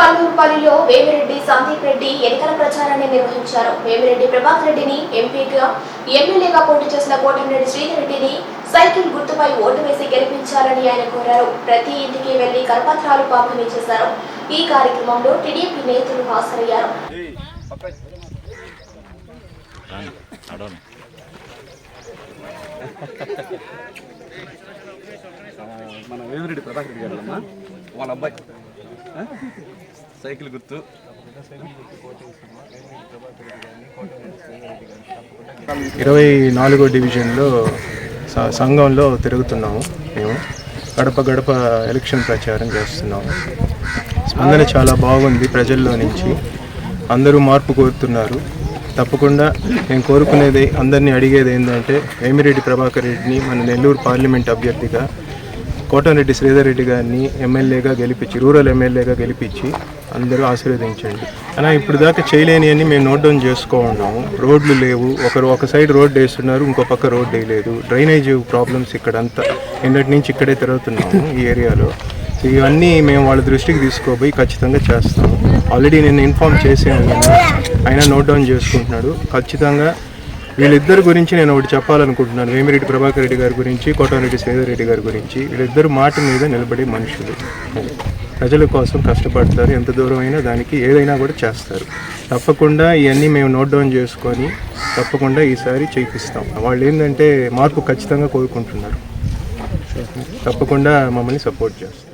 నెల్లూరు కల్లూరుపల్లిలో వేమిరెడ్డి సందీప్ రెడ్డి ఎన్నికల ప్రచారాన్ని నిర్వహించారు. వేమిరెడ్డి ప్రభాకర్ రెడ్డిని ఎంపీగా ఎమ్మెల్యేగా పోటీ చేసిన కోటమిరెడ్డి శ్రీధర్ రెడ్డిని సైకిల్ గుర్తుపై ఓటు వేసి గెలిపించాలని ఆయన కోరారు. ప్రతి ఇంటికి వెళ్ళి కరపత్రాలు పంపిణీ చేశారు. ఈ కార్యక్రమంలో టీడీపీ నేతలు హాజరయ్యారు. మన వేమిరెడ్డి ప్రభాకర్ రెడ్డి గారు అమ్మా. వాళ్ళ అబ్బాయి. సైకిల్ గుర్తు. ఇరవై నాలుగో డివిజన్లో సంఘంలో తిరుగుతున్నాము మేము. గడప గడప ఎలక్షన్ ప్రచారం చేస్తున్నాము. స్పందన చాలా బాగుంది ప్రజల్లో నుంచి. అందరూ మార్పు కోరుతున్నారు. తప్పకుండా నేను కోరుకునేది అందరినీ అడిగేది ఏంటంటే వేమిరెడ్డి ప్రభాకర్ రెడ్డిని మన నెల్లూరు పార్లమెంట్ అభ్యర్థిగా కోటమిరెడ్డి శ్రీధర్ రెడ్డి గారిని ఎమ్మెల్యేగా గెలిపించి రూరల్ ఎమ్మెల్యేగా గెలిపించి అందరూ ఆశీర్వదించండి. అలా ఇప్పుడు దాకా చేయలేని అని మేము నోట్ డౌన్ చేసుకో ఉన్నాము. రోడ్లు లేవు. ఒకరు ఒక సైడ్ రోడ్ వేస్తున్నారు ఇంకో పక్క రోడ్ వేయలేదు. డ్రైనేజ్ ప్రాబ్లమ్స్ ఇక్కడ అంతా నిన్నటి నుంచి ఇక్కడే తిరుగుతున్నాము ఈ ఏరియాలో. ఇవన్నీ మేము వాళ్ళ దృష్టికి తీసుకోపోయి ఖచ్చితంగా చేస్తాము. ఆల్రెడీ నేను ఇన్ఫామ్ చేసాను ఆయన నోట్ డౌన్ చేసుకుంటున్నాడు. ఖచ్చితంగా వీళ్ళిద్దరి గురించి నేను ఒకటి చెప్పాలనుకుంటున్నాను. వేమిరెడ్డి ప్రభాకర్ రెడ్డి గారి గురించి కోటారెడ్డి శ్రీధర్ రెడ్డి గారి గురించి. వీళ్ళిద్దరు మాట మీద నిలబడే మనుషులు. ప్రజల కోసం కష్టపడతారు. ఎంత దూరం అయినా దానికి ఏదైనా కూడా చేస్తారు. తప్పకుండా ఇవన్నీ మేము నోట్ డౌన్ చేసుకొని తప్పకుండా ఈసారి చేయిస్తాం వాళ్ళు ఏంటంటే మార్పు ఖచ్చితంగా కోరుకుంటున్నారు. తప్పకుండా మమ్మల్ని సపోర్ట్ చేస్తారు.